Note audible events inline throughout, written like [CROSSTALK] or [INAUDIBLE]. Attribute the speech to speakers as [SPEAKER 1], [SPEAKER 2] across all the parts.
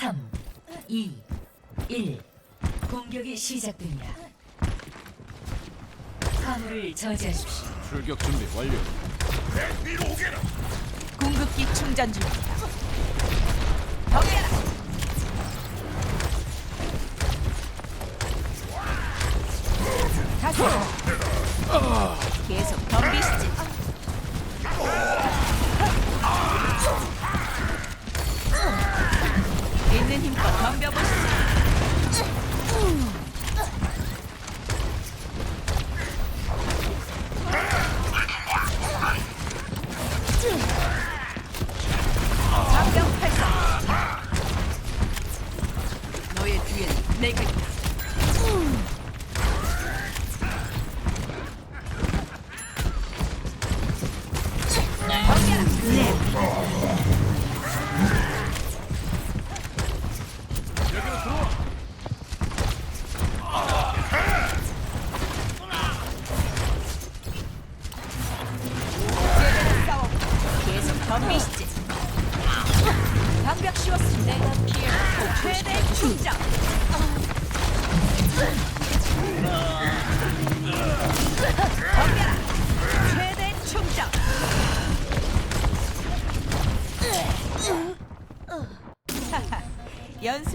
[SPEAKER 1] 3, 2, 1. 공격이 시작됩니다. 화물을 저지하십시오.
[SPEAKER 2] 출격 준비 완료.
[SPEAKER 3] 궁극기 충전 중입니다. 덤벼라. 가세요. 계속 덤비시지.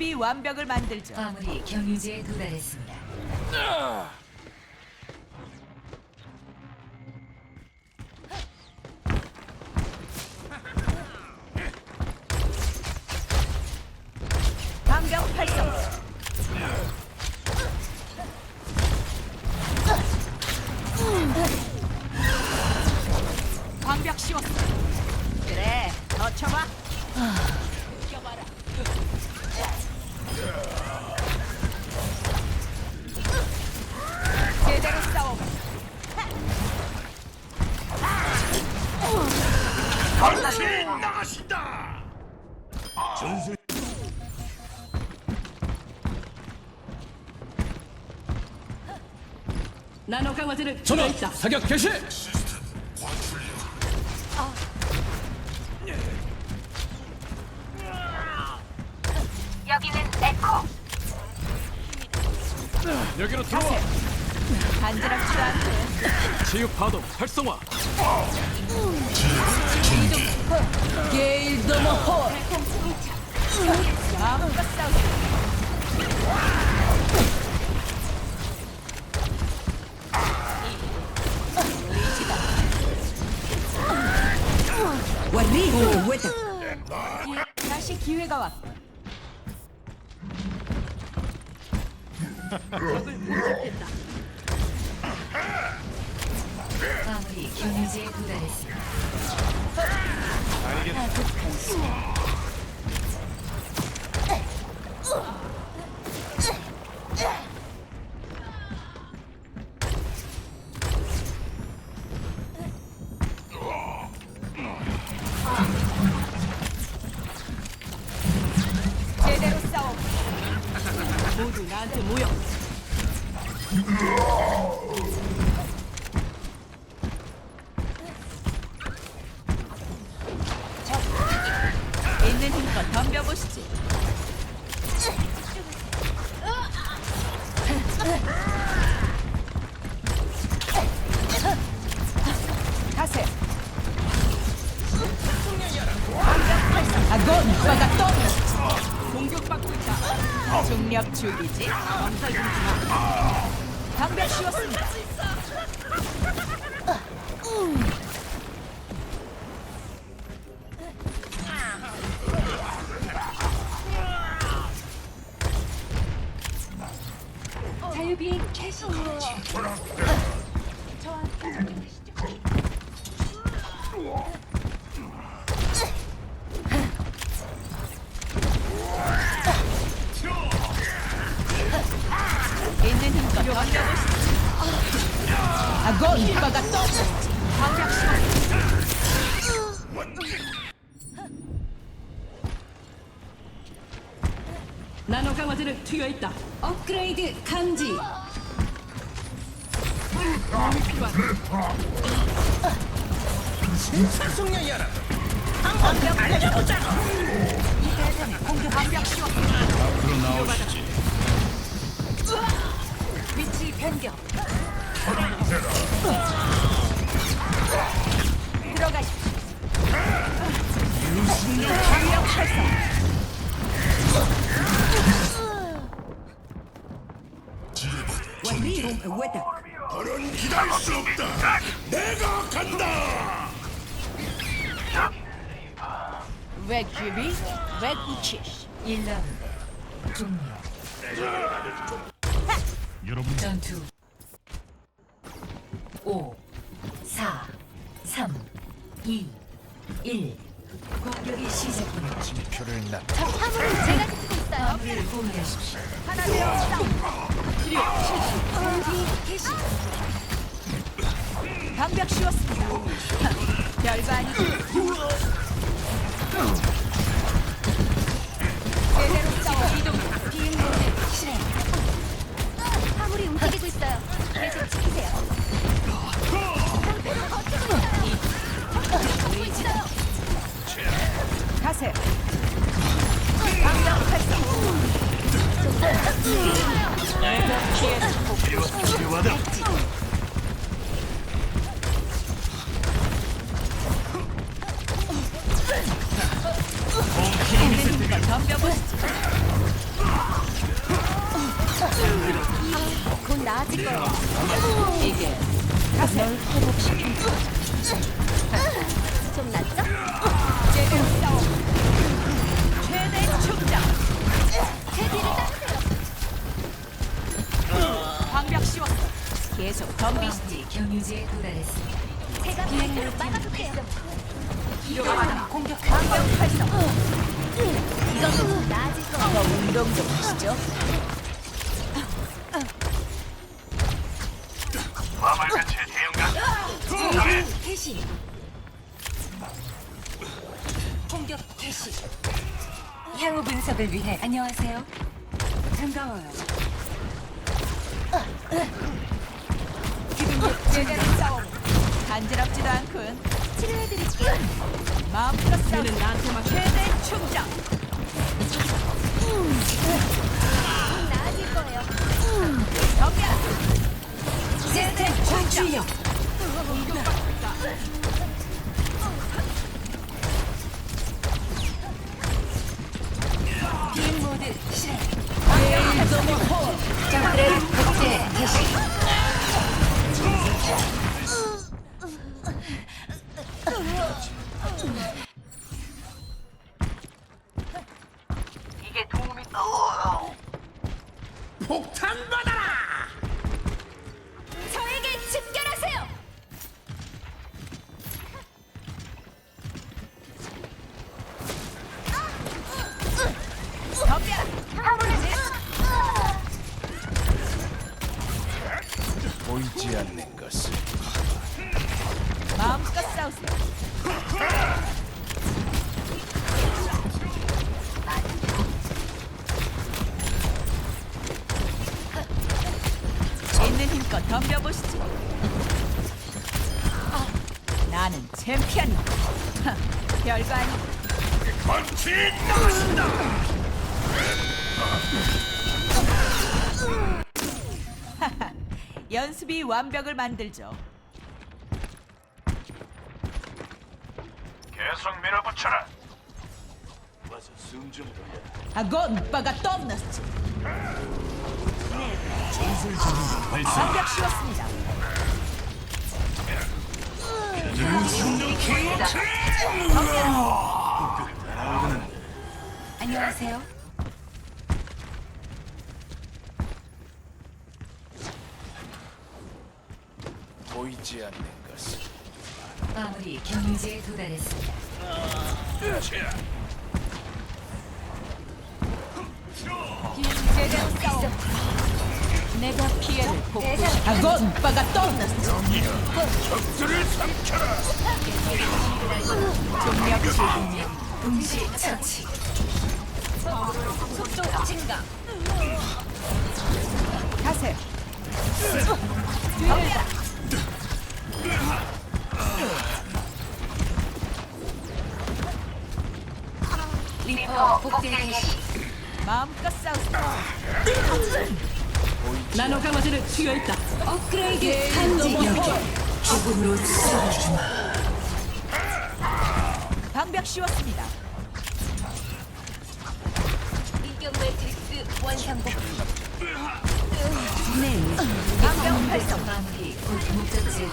[SPEAKER 3] 연습이 완벽을 만들죠.
[SPEAKER 1] 화물이 경유지에 도달했습니다.
[SPEAKER 3] 방벽
[SPEAKER 4] 나노 강화제를
[SPEAKER 2] 전화
[SPEAKER 4] 투여했다.
[SPEAKER 2] 사격 개시.
[SPEAKER 3] 여기는 에코.
[SPEAKER 2] 여기로 들어와.
[SPEAKER 3] 간지럽 지도 않게.
[SPEAKER 2] 치유 파동 활성화.
[SPEAKER 3] 게일 더머 홀. 완리 왜다 다시 기회가 왔고
[SPEAKER 1] 화물이 경유지에 도달했습니다.
[SPEAKER 3] 제대로 방벽 씌웠습니다
[SPEAKER 4] 나노 강화제를 투여했다. 업그레이드 감지. 도움이 필요하다.
[SPEAKER 3] 방벽 알려보자 시스템 공격 방벽 씌웠 왜 구치시?
[SPEAKER 1] 1라운드 종료.
[SPEAKER 5] 여러분
[SPEAKER 1] 전투 5 4 3 2 1 공격이 시작됩니다.
[SPEAKER 5] 표를 나
[SPEAKER 6] 화물을 제가 듣고 있어요.
[SPEAKER 1] 화물을 공유하십시오.
[SPEAKER 3] 하나 되어 싸움.
[SPEAKER 1] 개시
[SPEAKER 3] 방벽 씌웠습니다. 아
[SPEAKER 5] 필요하다.
[SPEAKER 3] 방벽 씌웠어. 계속 덤비시지.
[SPEAKER 1] 경유지에 도달했습니다.
[SPEAKER 6] 제가 비행기를 막아줄게요.
[SPEAKER 3] 필요하다. 공격 방벽 활성.
[SPEAKER 6] 좀 나아질 거예요.
[SPEAKER 3] 더 운동 좀 하시죠.
[SPEAKER 5] 마을같이 대응가.
[SPEAKER 1] 개시 공격 개시 향후 분석을 위해 안녕하세요. 반가워요.
[SPEAKER 3] 제대로 싸워. 간지럽지도 않군.
[SPEAKER 6] 치료해드릴게요.
[SPEAKER 3] 마음껏 싸워. 나한테만 최대 충전.
[SPEAKER 6] 곧 나아질 거예요.
[SPEAKER 3] 덤벼.
[SPEAKER 1] 시스템 전출력. 비행 모드 실행. 적들의 복 제 개시.
[SPEAKER 3] 나는 챔피언이다. 하, 별거 아니.
[SPEAKER 5] 건치 나가신다.
[SPEAKER 3] 연습이 완벽을 만들죠.
[SPEAKER 5] 계속 밀어붙여라. 와서 숨좀 돌려.
[SPEAKER 3] 아건 바가 떴났지. 완벽 씌웠습니다.
[SPEAKER 1] 안녕하세요.
[SPEAKER 5] 보이지 않는 것을
[SPEAKER 1] 마무리 경유지에 도달했습니다.
[SPEAKER 3] 제대로 싸워. 내가 피해를 보고 아건 바가 떴났지.
[SPEAKER 5] 적들을 삼켜라.
[SPEAKER 3] 중력 지
[SPEAKER 1] 동시 처치.
[SPEAKER 3] 속도 증가. 가세요.
[SPEAKER 1] 리퍼 복제 개시.
[SPEAKER 3] 마음껏 싸우세요.
[SPEAKER 4] 나노 강화제를 투여했다. 업그레이드 감지.
[SPEAKER 1] 죽음으로 쏘아주마.
[SPEAKER 3] 방벽 씌웠습니다.
[SPEAKER 6] 인격 매트릭스 원상복.
[SPEAKER 3] 방벽 활성.
[SPEAKER 1] 목적지에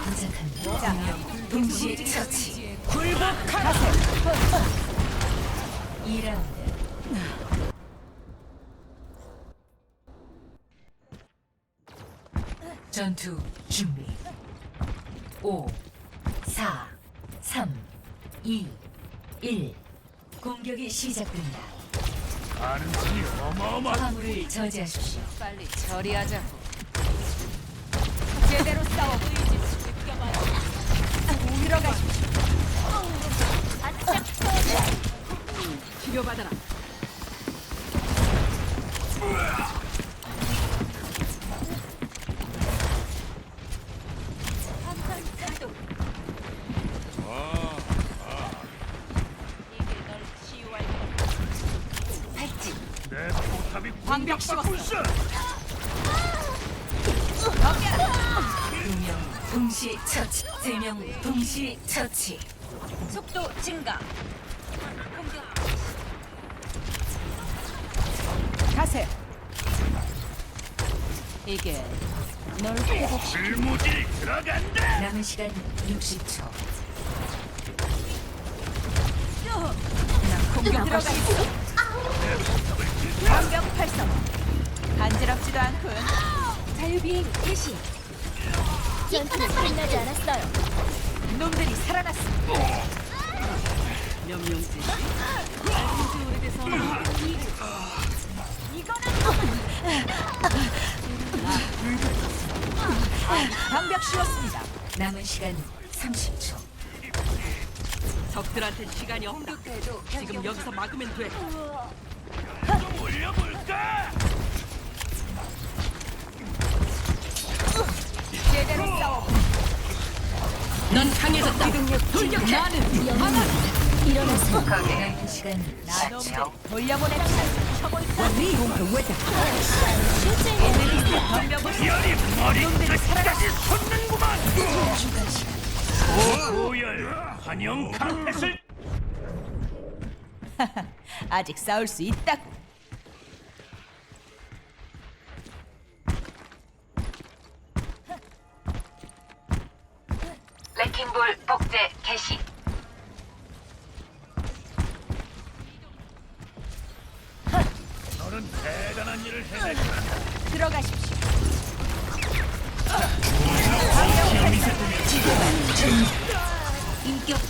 [SPEAKER 1] 도착한다. 동시 처치.
[SPEAKER 3] 굴복하세.
[SPEAKER 1] 전투 준비. 5, 4, 3, 2, 1. 공격이 시작됩니다.
[SPEAKER 5] 가능성이 어마어마.
[SPEAKER 1] 화물을 저지하십시오.
[SPEAKER 3] 빨리 처리하자고. 제대로 싸워. 들어가십시오.
[SPEAKER 4] 치료받아라.
[SPEAKER 1] 팔찌.
[SPEAKER 5] 내 포탑이
[SPEAKER 3] 방벽
[SPEAKER 5] 공격받고 있어.
[SPEAKER 1] 두명 동시 처치. 세 명 동시 처치.
[SPEAKER 3] 속도 증가. 가세요. 이게 널 회복.
[SPEAKER 5] 실무지 들어간다.
[SPEAKER 1] 남은 시간 60초.
[SPEAKER 3] 공격 들어가 있어. 방벽 활성. 간지럽지도 않군.
[SPEAKER 6] 자유비행 개시. 전투는 끝나지 않았어요.
[SPEAKER 3] 놈들이 살아났어.
[SPEAKER 4] 명령지.
[SPEAKER 3] 방벽 씌웠습니다.
[SPEAKER 1] 남은 시간 30초.
[SPEAKER 4] 적들한테 시간이 없다. 지금 여기서 막으면 돼. 강해졌다. 돌격해.
[SPEAKER 6] 일어나서
[SPEAKER 1] 남은 시간 10초.
[SPEAKER 3] 돌려보내라. 쳐볼까? 덤벼보시.
[SPEAKER 5] 열이 머리 끝까지 솟는구만. 오열 환영 카펫을 [LAUGHS]
[SPEAKER 3] 아직 싸울 수 있다.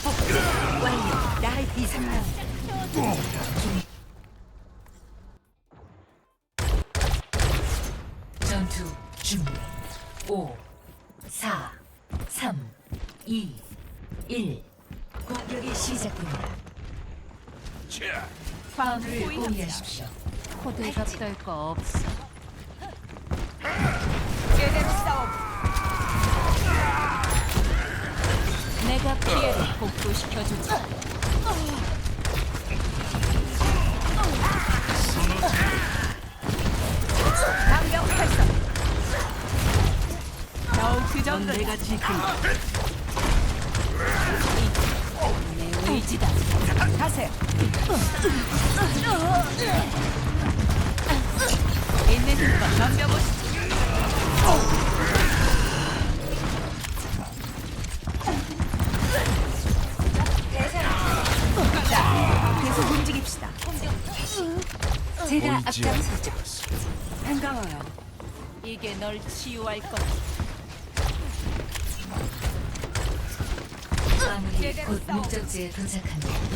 [SPEAKER 1] 복제 완료. 전투 준비. 5, 4, 3, 2, 1. 공격이 시작됩니다.
[SPEAKER 5] 자,
[SPEAKER 1] 화물을 공유하십시오.
[SPEAKER 3] 호들갑 떨거 없어. 제대로 싸워. 내가 피해를 복구시켜주지. 방벽 활성. 겨우
[SPEAKER 4] 그넌
[SPEAKER 3] 정도
[SPEAKER 4] 내가 지킨다.
[SPEAKER 3] 내 의지다. 가세요. 있는 힘껏 덤벼보시죠.
[SPEAKER 1] 앞장서죠.
[SPEAKER 3] 반가워요. 이게 널 치유할 거다.
[SPEAKER 1] 화물이 곧 목적지에 도착합니다.